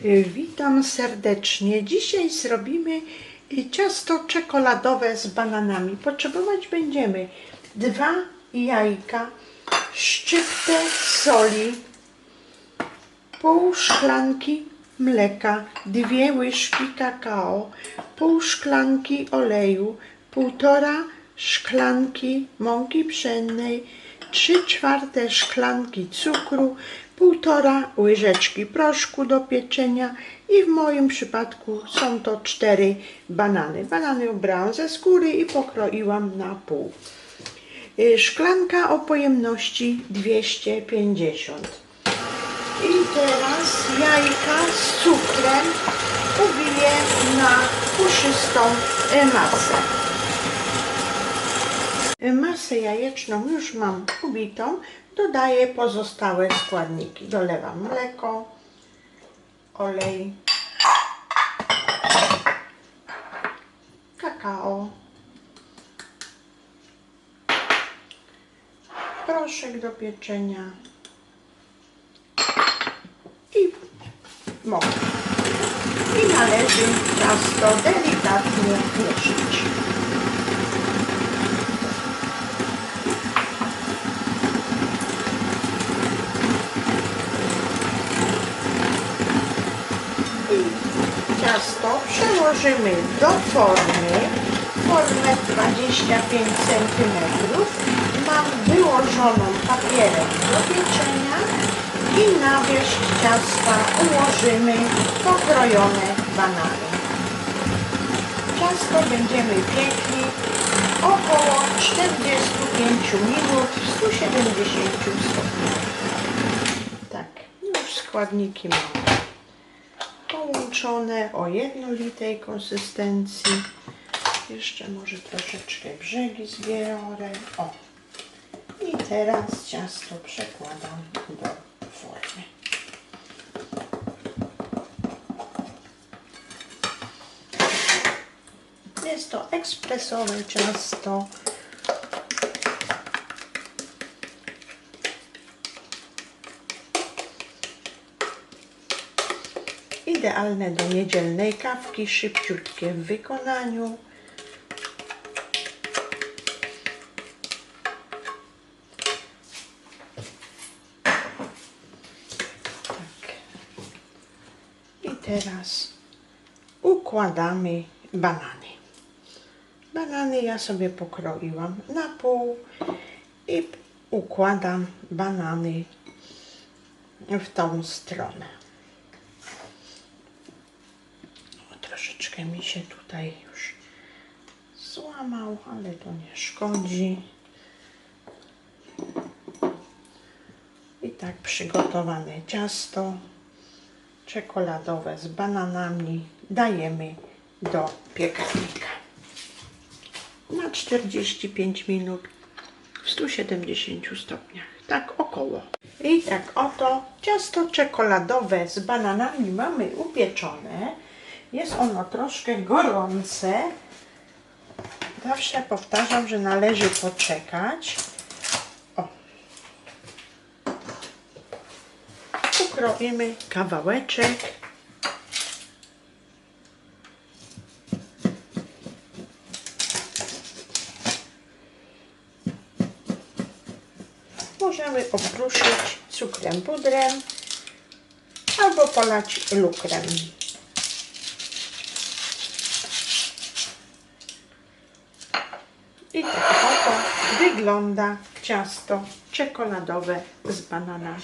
Y, Witam serdecznie. Dzisiaj zrobimy y, ciasto czekoladowe z bananami. Potrzebować będziemy dwa jajka, szczyptę soli, pół szklanki mleka, dwie łyżki kakao, pół szklanki oleju, półtora szklanki mąki pszennej, trzy czwarte szklanki cukru, półtora łyżeczki proszku do pieczenia i w moim przypadku są to cztery banany. Banany ubrałam ze skóry i pokroiłam na pół. Y, Szklanka o pojemności 250. I teraz jajka z cukrem ubiję na puszystą masę. Masę jajeczną już mam ubitą. Dodaję pozostałe składniki. Dolewam mleko, olej, kakao, proszek do pieczenia i mąkę. I należy ciasto delikatnie mieszać. Ciasto przełożymy do formy, formę 25 cm. Mam wyłożoną papierem do pieczenia i na wierzch ciasta ułożymy pokrojone banany. Ciasto będziemy piekli około 45 minut w 170 stopniach. Tak, już składniki mam połączone o jednolitej konsystencji. Jeszcze może troszeczkę brzegi zbiorę. O. I teraz ciasto przekładam do formy. Jest to ekspresowe ciasto. Idealne do niedzielnej kawki, szybciutkie w wykonaniu. Tak. I teraz układamy banany. Banany ja sobie pokroiłam na pół i układam banany w tą stronę. O, troszeczkę mi się tutaj już złamał, ale to nie szkodzi. I tak przygotowane ciasto czekoladowe z bananami dajemy do piekarnika na 45 minut w 170 stopniach, tak około. I tak oto ciasto czekoladowe z bananami mamy upieczone. Jest ono troszkę gorące. Zawsze powtarzam, że należy poczekać. O. Kawałeczek. Możemy okruszyć cukrem pudrem albo polać lukrem. I tak oto wygląda ciasto czekoladowe z bananami.